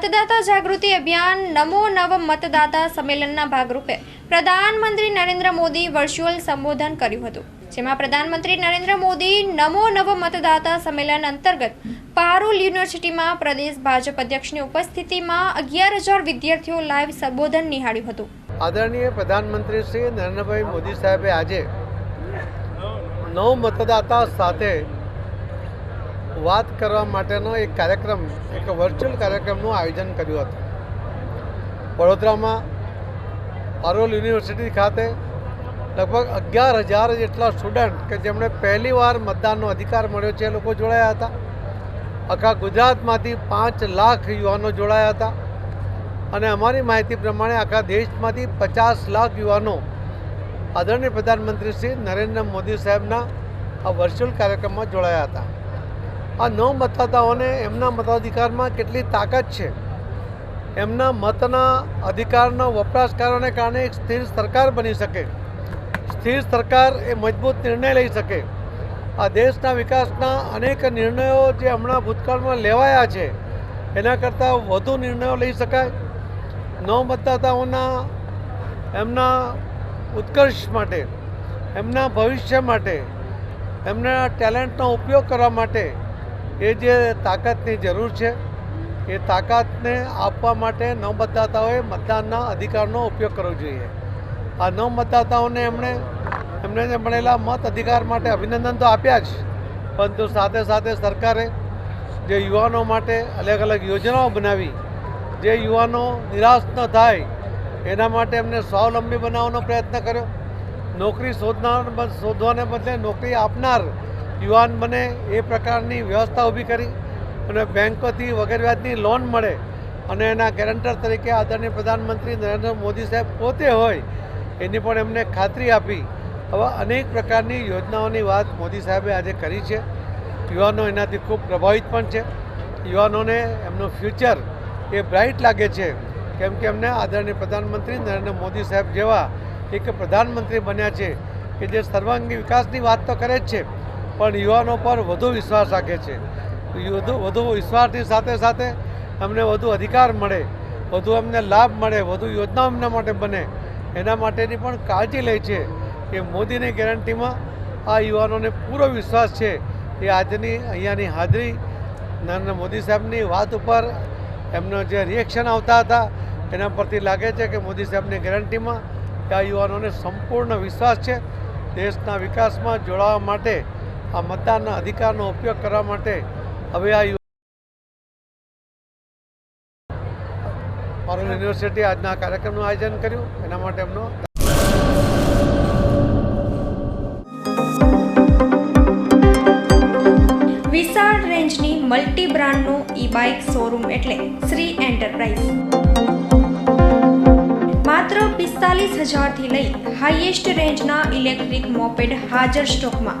મતદાતા જાગૃતિ અભિયાન નમો નવ મતદાતા સંમેલનના ભાગરૂપે પ્રધાનમંત્રી નરેન્દ્ર મોદી વર્ચ્યુઅલ સંબોધન કર્યું હતું. જેમાં પ્રધાનમંત્રી નરેન્દ્ર મોદી નમો નવ મતદાતા સંમેલન અંતર્ગત પારુલ યુનિવર્સિટીમાં પ્રદેશ ભાજપ અધ્યક્ષની ઉપસ્થિતિમાં અગિયાર હજાર વિદ્યાર્થીઓ લાઈવ સંબોધન નિહાળ્યું હતું. આદરણીય પ્રધાનમંત્રી શ્રી નરેન્દ્રભાઈ મોદી સાહેબે આજે નવ મતદાતા સાથે વાત કરવા માટેનો એક કાર્યક્રમ, એક વર્ચ્યુઅલ કાર્યક્રમનું આયોજન કર્યું હતું. વડોદરામાં અરોલ યુનિવર્સિટી ખાતે લગભગ અગિયાર હજાર જેટલા સ્ટુડન્ટ કે જેમણે પહેલીવાર મતદાનનો અધિકાર મળ્યો છે એ લોકો જોડાયા હતા. આખા ગુજરાતમાંથી પાંચ લાખ યુવાનો જોડાયા હતા. અને અમારી માહિતી પ્રમાણે આખા દેશમાંથી પચાસ લાખ યુવાનો આદરણીય પ્રધાનમંત્રી શ્રી નરેન્દ્ર મોદી સાહેબના આ વર્ચ્યુઅલ કાર્યક્રમમાં જોડાયા હતા. આ નવ મતદાતાઓને એમના મતાધિકારમાં કેટલી તાકાત છે? એમના મતના અધિકારના વપરાશકારોને કારણે એક સ્થિર સરકાર બની શકે. સ્થિર સરકાર એ મજબૂત નિર્ણય લઈ શકે. આ દેશના વિકાસના અનેક નિર્ણયો જે હમણાં ભૂતકાળમાં લેવાયા છે, એના કરતાં વધુ નિર્ણયો લઈ શકાય. નવ મતદાતાઓના એમના ઉત્કર્ષ માટે, એમના ભવિષ્ય માટે, એમના ટેલેન્ટનો ઉપયોગ કરવા માટે એ જે તાકાતની જરૂર છે, એ તાકાતને આપવા માટે મતદાતાઓએ મતદાનના અધિકારનો ઉપયોગ કરવો જોઈએ. આ નવમતદાતાઓને એમણે એમને મળેલા મત અધિકાર માટે અભિનંદન તો આપ્યા જ, પરંતુ સાથે સાથે સરકારે જે યુવાનો માટે અલગ અલગ યોજનાઓ બનાવી, જે યુવાનો નિરાશ ન થાય, એના માટે એમને સ્વાવલંબી બનાવવાનો પ્રયત્ન કર્યો. નોકરી શોધનાર શોધવાને બદલે નોકરી આપનાર યુવાન બને એ પ્રકારની વ્યવસ્થા ઊભી કરી અને બેંકોથી વગેરે વ્યાજની લોન મળે અને એના ગેરંટર તરીકે આદરણીય પ્રધાનમંત્રી નરેન્દ્ર મોદી સાહેબ પોતે હોય એની પણ એમને ખાતરી આપી આવા અનેક પ્રકારની યોજનાઓની વાત મોદી સાહેબે આજે કરી છે. યુવાનો એનાથી ખૂબ પ્રભાવિત પણ છે. યુવાનોને એમનું ફ્યુચર એ બ્રાઇટ લાગે છે. કેમ કે એમને આદરણીય પ્રધાનમંત્રી નરેન્દ્ર મોદી સાહેબ જેવા એક પ્રધાનમંત્રી બન્યા છે કે જે સર્વાંગી વિકાસની વાત તો કરે જ છે. પણ યુવાનો પર વધુ વિશ્વાસ રાખે છે. વધુ વિશ્વાસની સાથે સાથે અમને વધુ અધિકાર મળે, વધુ અમને લાભ મળે, વધુ યોજનાઓ એમના માટે બને. એના માટેની પણ કાળજી લે છે કે મોદીની ગેરંટીમાં આ યુવાનોને પૂરો વિશ્વાસ છે એ આજની અહીંયાની હાજરી નરેન્દ્ર મોદી સાહેબની વાત ઉપર એમનો જે રિએક્શન આવતા હતા, એના પરથી લાગે છે કે મોદી સાહેબની ગેરંટીમાં આ યુવાનોને સંપૂર્ણ વિશ્વાસ છે. દેશના વિકાસમાં જોડાવા માટે આ મતદાનના અધિકારનો ઉપયોગ કરવા માટે હવે આ પારુલ યુનિવર્સિટી આજના કાર્યક્રમનું આયોજન કર્યું. એના માટે એમનો વિશાળ રેન્જની મલ્ટી બ્રાન્ડનું ઈ બાઇક શોરૂમ એટલે શ્રી એન્ટરપ્રાઇઝ. માત્ર પિસ્તાલીસ હજારથી લઈ હાઈએસ્ટ રેન્જના ઇલેક્ટ્રિક મોપેડ હાજર સ્ટોકમાં.